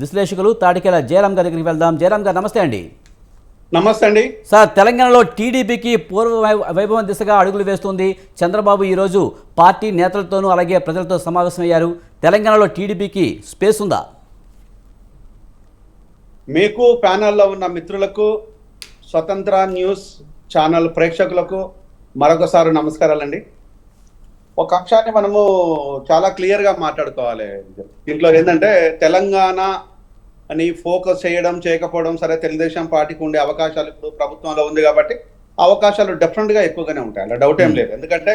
విశ్లేషకులు తాటికేల జయరామ్ గారి దగ్గరికి వెళ్దాం. జయరామ్ గారు నమస్తే అండి. నమస్తే అండి. సార్ తెలంగాణలో టీడీపీకి పూర్వ వైభవం దిశగా అడుగులు వేస్తుంది. చంద్రబాబు ఈరోజు పార్టీ నేతలతోనూ అలాగే ప్రజలతో సమావేశమయ్యారు. తెలంగాణలో టీడీపీకి స్పేస్ ఉందా? మీకు ప్యానల్లో ఉన్న మిత్రులకు స్వతంత్ర న్యూస్ ఛానల్ ప్రేక్షకులకు మరొకసారి నమస్కారాలండి. ఒక అంశాన్ని మనము చాలా క్లియర్గా మాట్లాడుకోవాలి. దీంట్లో ఏంటంటే తెలంగాణ అని ఫోకస్ చేయడం చేయకపోవడం సరే తెలుగుదేశం పార్టీకి ఉండే అవకాశాలు ఇప్పుడు ప్రభుత్వంలో ఉంది కాబట్టి అవకాశాలు డెఫినెట్గా ఎక్కువగానే ఉంటాయి. అలా డౌట్ ఏం లేదు. ఎందుకంటే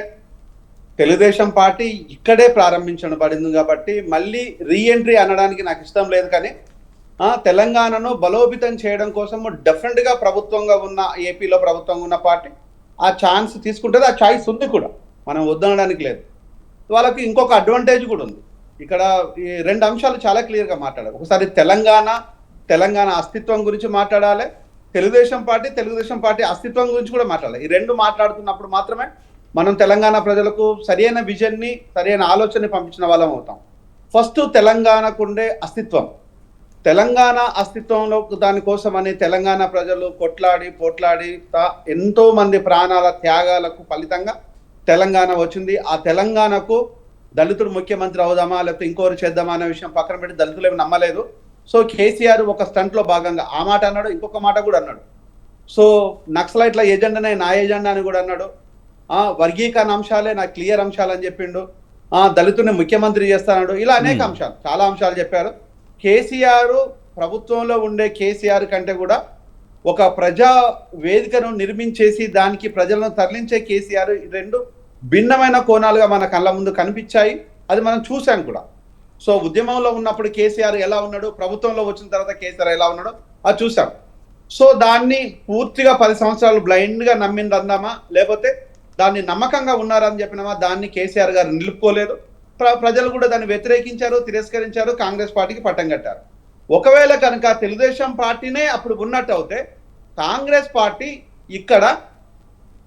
తెలుగుదేశం పార్టీ ఇక్కడే ప్రారంభించబడింది కాబట్టి మళ్ళీ రీఎంట్రీ అనడానికి నాకు ఇష్టం లేదు కానీ ఆ, తెలంగాణను బలోపేతం చేయడం కోసం డెఫినెట్గా ప్రభుత్వంగా ఉన్న ఏపీలో ప్రభుత్వంగా ఉన్న పార్టీ ఆ ఛాన్స్ తీసుకుంటుంది. ఆ చాయిస్ ఉంది కూడా. మనం వద్దనడానికి లేదు. వాళ్ళకి ఇంకొక అడ్వాంటేజ్ కూడా ఉంది. ఇక్కడ ఈ రెండు అంశాలు చాలా క్లియర్గా మాట్లాడాలి ఒకసారి తెలంగాణ తెలంగాణ అస్తిత్వం గురించి మాట్లాడాలి. తెలుగుదేశం పార్టీ తెలుగుదేశం పార్టీ అస్తిత్వం గురించి కూడా మాట్లాడాలి. ఈ రెండు మాట్లాడుతున్నప్పుడు మాత్రమే మనం తెలంగాణ ప్రజలకు సరైన విజన్ని సరైన ఆలోచనని పంపించిన వాళ్ళం అవుతాం. ఫస్ట్ తెలంగాణకు ఉండే అస్తిత్వం. తెలంగాణ అస్తిత్వంలో దానికోసమని తెలంగాణ ప్రజలు కొట్లాడి పోట్లాడి ఎంతో మంది ప్రాణాల త్యాగాలకు ఫలితంగా తెలంగాణ వచ్చింది. ఆ తెలంగాణకు దళితుడు ముఖ్యమంత్రి అవుదామా లేకపోతే ఇంకోరు చేద్దామా అనే విషయం పక్కన పెట్టి దళితులు ఏమి నమ్మలేదు. సో కేసీఆర్ ఒక స్టంట్లో భాగంగా ఆ మాట అన్నాడు ఇంకొక మాట కూడా అన్నాడు. సో నక్సలైట్ల ఎజెండానే నా ఎజెండా అని కూడా అన్నాడు. ఆ వర్గీకరణ అంశాలే నా క్లియర్ అంశాలు అని చెప్పిండు. ఆ దళితుని ముఖ్యమంత్రి చేస్తాడు ఇలా అనేక. అంశాలు చాలా అంశాలు చెప్పారు. కేసీఆర్ ప్రభుత్వంలో ఉండే కేసీఆర్ కంటే కూడా ఒక ప్రజా వేదికను నిర్మించేసి దానికి ప్రజలను తరలించే కేసీఆర్ రెండు భిన్నమైన కోణాలుగా మన కళ్ళ ముందు కనిపించాయి. అది మనం చూసాం కూడా. సో ఉద్యమంలో ఉన్నప్పుడు కేసీఆర్ ఎలా ఉన్నాడు? ప్రభుత్వంలో వచ్చిన తర్వాత కేసీఆర్ ఎలా ఉన్నాడో అది చూసాం సో దాన్ని పూర్తిగా పది సంవత్సరాలు బ్లైండ్గా నమ్మింది అందామా లేకపోతే దాన్ని నమ్మకంగా ఉన్నారని చెప్పినామా? దాన్ని కేసీఆర్ గారు నిలుపుకోలేదు. ప్ర- ప్రజలు కూడా దాన్ని వ్యతిరేకించారు తిరస్కరించారు కాంగ్రెస్ పార్టీకి పట్టం కట్టారు. ఒకవేళ కనుక తెలుగుదేశం పార్టీనే అప్పుడు ఉన్నట్టు అయితే కాంగ్రెస్ పార్టీ ఇక్కడ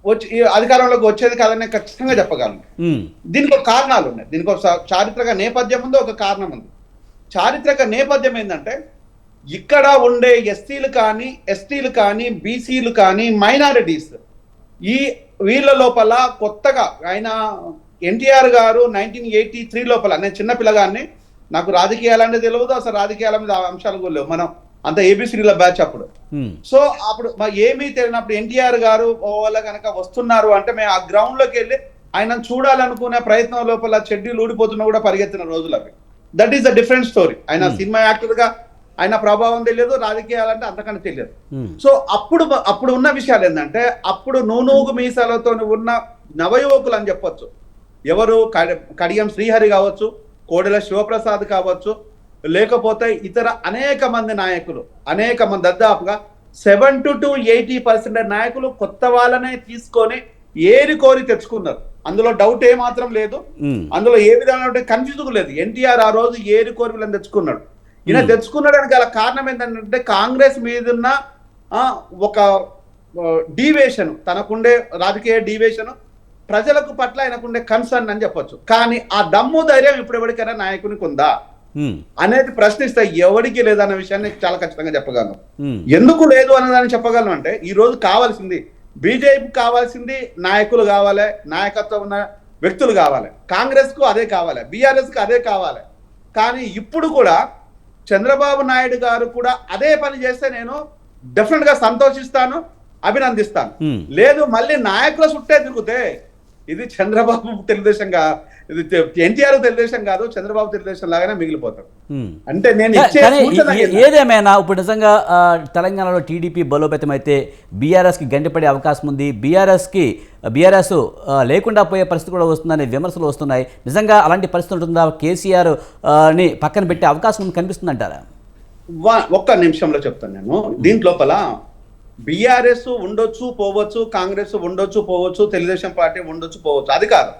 వచ్చి అధికారంలోకి వచ్చేది కాదని నేను ఖచ్చితంగా చెప్పగలను. దీనికి ఒక కారణాలు ఉన్నాయి. దీనికి ఒక చారిత్రక నేపథ్యం ఉంది ఒక కారణం ఉంది. చారిత్రక నేపథ్యం ఏంటంటే ఇక్కడ ఉండే ఎస్సీలు కానీ ఎస్టీలు కానీ బీసీలు కానీ మైనారిటీస్ ఈ వీళ్ళ లోపల కొత్తగా ఆయన ఎన్టీఆర్ గారు నైన్టీన్ ఎయిటీ త్రీ లోపల నేను చిన్న పిల్లగాన్ని నాకు రాజకీయాలంటే తెలియదు అసలు రాజకీయాల మీద అంశాలు కూడా లేవు. మనం అంత ఏబిసిడీల బ్యాచ్ అప్పుడు. సో అప్పుడు మరి ఏమీ తెలియనప్పుడు ఎన్టీఆర్ గారు వాళ్ళ కనుక వస్తున్నారు అంటే మేము ఆ గ్రౌండ్లోకి వెళ్ళి ఆయన చూడాలనుకునే ప్రయత్నం లోపల చెడ్డీలు ఊడిపోతున్నా కూడా పరిగెత్తిన రోజులు అవి. That is the different story ఆయన Hmm. సినిమా యాక్టర్గా ఆయన ప్రభావం తెలియదు రాజకీయాలంటే అంతకంటే తెలియదు. సో అప్పుడు అప్పుడు ఉన్న విషయాలు ఏంటంటే అప్పుడు నూనూగు మీసాలతో ఉన్న నవయువకులు అని చెప్పొచ్చు. ఎవరు కడి- కడియం శ్రీహరి కావచ్చు కోడెల శివప్రసాద్ కావచ్చు లేకపోతే ఇతర అనేక మంది నాయకులు అనేక మంది దాదాపుగా seventy to eighty percent నాయకులు కొత్త వాళ్ళనే తీసుకొని ఏరి కోరి తెచ్చుకున్నారు. అందులో డౌట్ ఏ మాత్రం లేదు. అందులో ఏ విధంగా కన్ఫ్యూజ్ లేదు. ఎన్టీఆర్ ఆ రోజు ఏరి కోరి వీళ్ళని తెచ్చుకున్నాడు. ఈయన. తెచ్చుకున్నాడానికి గల కారణం ఏంటంటే కాంగ్రెస్ మీదున్న ఆ, ఒక డీవేషన్ తనకుండే రాజకీయ డీవేషన్ ప్రజలకు పట్ల ఆయనకుండే కన్సర్న్ అని చెప్పొచ్చు. కానీ ఆ దమ్ము ధైర్యం ఇప్పుడు ఎవరికైనా నాయకునికి ఉందా? అనేది ప్రశ్నిస్తే ఎవరికి లేదన్న విషయాన్ని చాలా ఖచ్చితంగా చెప్పగలను. ఉమ్, ఎందుకు లేదు అన్నదాన్ని చెప్పగలను అంటే ఈ రోజు కావాల్సింది బీజేపీ కావాల్సింది నాయకులు కావాలి నాయకత్వం ఉన్న వ్యక్తులు కావాలి. కాంగ్రెస్కు అదే కావాలి బీఆర్ఎస్కు అదే కావాలి. కానీ ఇప్పుడు కూడా చంద్రబాబు నాయుడు గారు కూడా అదే పని చేస్తే నేను డెఫినెట్గా సంతోషిస్తాను అభినందిస్తాను. ఉమ్. లేదు మళ్ళీ నాయకుల చుట్టే తిరుగుతే ఇది చంద్రబాబు తెలుగుదేశం కా ఇది ఎన్టీఆర్ తెలుగుదేశం కాదు చంద్రబాబు తెలుగుదేశం లాగానే మిగిలిపోతారు ఉమ్. అంటే నేను కా- ఏదేమైనా ఇప్పుడు నిజంగా తెలంగాణలో టీడీపీ బలోపేతం అయితే బీఆర్ఎస్కి గండిపడే అవకాశం ఉంది. బీఆర్ఎస్కి బీఆర్ఎస్ లేకుండా పోయే పరిస్థితి కూడా వస్తుందనే విమర్శలు వస్తున్నాయి. నిజంగా అలాంటి పరిస్థితి ఉంటుందా? కేసీఆర్ని పక్కన పెట్టే అవకాశం ఉంది కనిపిస్తుందంటారా? వా- ఒక్క నిమిషంలో చెప్తాను నేను. దీంట్ లోపల బీఆర్ఎస్ ఉండొచ్చు పోవచ్చు కాంగ్రెస్ ఉండొచ్చు పోవచ్చు తెలుగుదేశం పార్టీ ఉండొచ్చు పోవచ్చు. అది కాదు.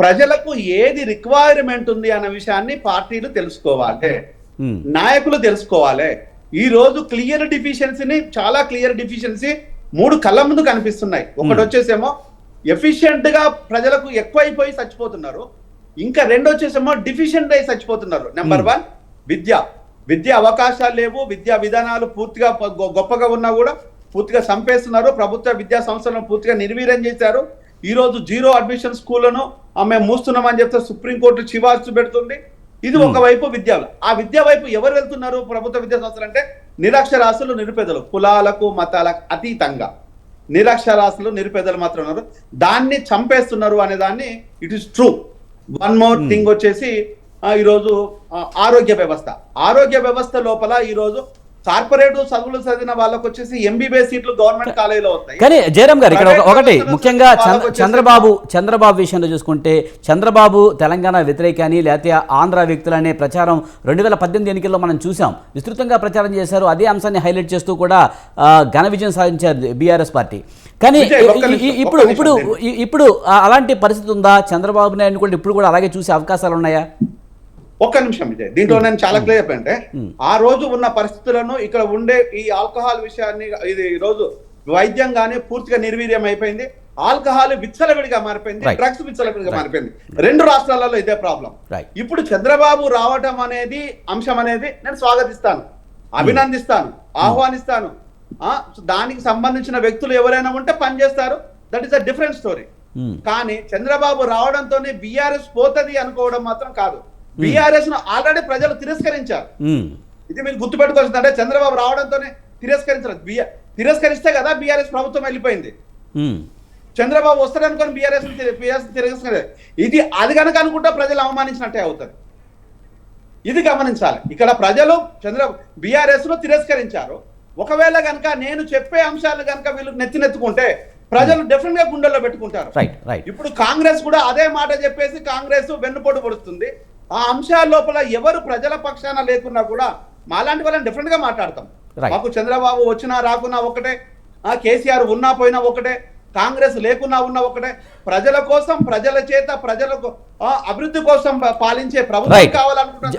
ప్రజలకు ఏది రిక్వైర్మెంట్ ఉంది అన్న విషయాన్ని పార్టీలు తెలుసుకోవాలి. నాయకులు తెలుసుకోవాలి. ఈ రోజు క్లియర్ డిఫిషియన్సీని చాలా క్లియర్ డిఫిషియన్సీ మూడు కళ్ళ ముందు కనిపిస్తున్నాయి. ఒకటి వచ్చేసేమో ఎఫిషియెంట్గా ప్రజలకు ఎక్కువైపోయి చచ్చిపోతున్నారు. ఇంకా రెండు వచ్చేసేమో డిఫిషియెంట్ అయి చచ్చిపోతున్నారు. నెంబర్. వన్ విద్య. విద్య అవకాశాలు లేవు. విద్యా విధానాలు పూర్తిగా గొప్పగా ఉన్నా కూడా పూర్తిగా చంపేస్తున్నారు ప్రభుత్వ విద్యా సంస్థలను పూర్తిగా నిర్వీర్యం చేశారు. ఈ రోజు జీరో అడ్మిషన్ స్కూళ్ళను మేము మూస్తున్నామని చెప్తే సుప్రీంకోర్టు చివార్సు పెడుతుంది. ఇది ఒకవైపు విద్య ఆ విద్య వైపు ఎవరు వెళ్తున్నారు ప్రభుత్వ విద్యా సంస్థలు అంటే? నిరక్షరాస్యులు నిరుపేదలు. కులాలకు మతాలకు అతీతంగా. నిరక్షరాస్యులు నిరుపేదలు మాత్రం ఉన్నారు. దాన్ని చంపేస్తున్నారు అనే దాన్ని it is true one more thing వచ్చేసి ఈరోజు ఆరోగ్య వ్యవస్థ. ఆరోగ్య వ్యవస్థ లోపల ఈరోజు కార్పొరేట్ చదువులు చదివిన వాళ్ళకి వచ్చేసి ఎంబీబీఎస్ సీట్లు గవర్నమెంట్ కాలేజీలో వస్తాయి. కానీ జయరామ్ గారు ఇక్కడ ఒకటి ముఖ్యంగా చంద్రబాబు చంద్రబాబు విషయంలో చూసుకుంటే చంద్రబాబు తెలంగాణ వ్యతిరేక అని లేకపోతే ఆంధ్ర వ్యక్తులు అనే ప్రచారం రెండు వేల పద్దెనిమిది ఎన్నికల్లో మనం చూసాం విస్తృతంగా ప్రచారం చేశారు. అదే అంశాన్ని హైలైట్ చేస్తూ కూడా ఘన విజయం సాధించారు బీఆర్ఎస్ పార్టీ. కానీ ఇప్పుడు ఇప్పుడు ఇప్పుడు అలాంటి పరిస్థితి ఉందా? చంద్రబాబు నాయుడు కూడా ఇప్పుడు కూడా అలాగే చూసే అవకాశాలు ఉన్నాయా? ఒక్క నిమిషం ఇదే దీంట్లో నేను చాలా క్లియర్ చెప్పంటే ఆ రోజు ఉన్న పరిస్థితులను ఇక్కడ ఉండే ఈ ఆల్కహాల్ విషయాన్ని ఇది ఈ రోజు వైద్యం గానీ పూర్తిగా నిర్వీర్యం అయిపోయింది. ఆల్కహాల్ విచ్చలవిడిగా మారిపోయింది. డ్రగ్స్ విచ్చలవిడిగా మారిపోయింది. రెండు రాష్ట్రాలలో ఇదే ప్రాబ్లం. ఇప్పుడు చంద్రబాబు రావటం అనేది అంశం అనేది నేను స్వాగతిస్తాను అభినందిస్తాను ఆహ్వానిస్తాను. ఆ, దానికి సంబంధించిన వ్యక్తులు ఎవరైనా ఉంటే పనిచేస్తారు that is a different story. కానీ చంద్రబాబు రావడంతోనే బీఆర్ఎస్ పోతది అనుకోవడం మాత్రం కాదు. బీఆర్ఎస్ను ఆల్రెడీ ప్రజలు తిరస్కరించారు. ఉమ్. ఇది మీరు గుర్తుపెట్టుకోవాల్సింది అంటే చంద్రబాబు రావడంతోనే తిరస్కరించారు తిరస్కరిస్తే కదా బీఆర్ఎస్ ప్రభుత్వం వెళ్ళిపోయింది. ఉమ్. చంద్రబాబు వస్తాడనుకొని బీఆర్ఎస్ బీఆర్ఎస్ తిరస్కరే ఇది అది కనుక అనుకుంటే ప్రజలు అవమానించినట్టే అవుతుంది. ఇది గమనించాలి. ఇక్కడ ప్రజలు చంద్ర బీఆర్ఎస్ను తిరస్కరించారు. ఒకవేళ కనుక నేను చెప్పే అంశాలు కనుక వీళ్ళు నెత్తినెత్తుకుంటే ప్రజలు డెఫినెట్గా గుండెల్లో పెట్టుకుంటారు. ఇప్పుడు కాంగ్రెస్ కూడా అదే మాట చెప్పేసి కాంగ్రెస్ వెన్నుపోటు పడుతుంది ఆ అంశాల లోపల ఎవరు ప్రజల పక్షాన లేకున్నా కూడా మాలాంటి వాళ్ళని డిఫరెంట్గా మాట్లాడతాం. మాకు చంద్రబాబు వచ్చినా రాకున్నా ఒకటే ఆ కేసీఆర్ ఉన్నా పోయినా ఒకటే కాంగ్రెస్ లేకున్నా ఉన్నా ఒకటే ప్రజల కోసం ప్రజల చేత ప్రజలకు అభివృద్ధి కోసం పాలించే ప్రభుత్వం కావాలనుకుంటున్నాం